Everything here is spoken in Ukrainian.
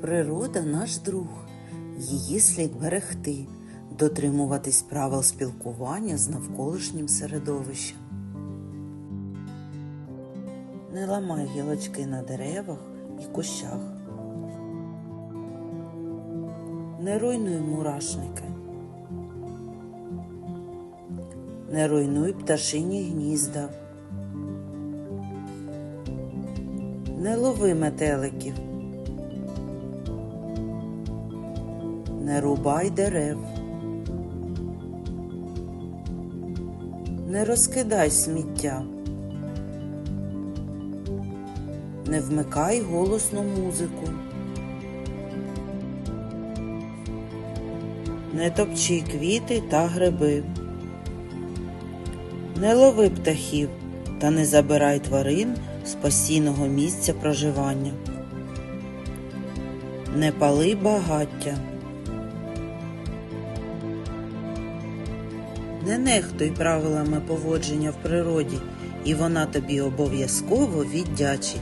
Природа наш друг, її слід берегти, дотримуватись правил спілкування з навколишнім середовищем. Не ламай гілочки на деревах і кущах. Не руйнуй мурашники. Не руйнуй пташині гнізда. Не лови метеликів. Не рубай дерев. Не розкидай сміття. Не вмикай голосну музику. Не топчи квіти та гриби. Не лови птахів та не забирай тварин з постійного місця проживання. Не пали багаття. Не нехтуй правилами поводження в природі, і вона тобі обов'язково віддячить.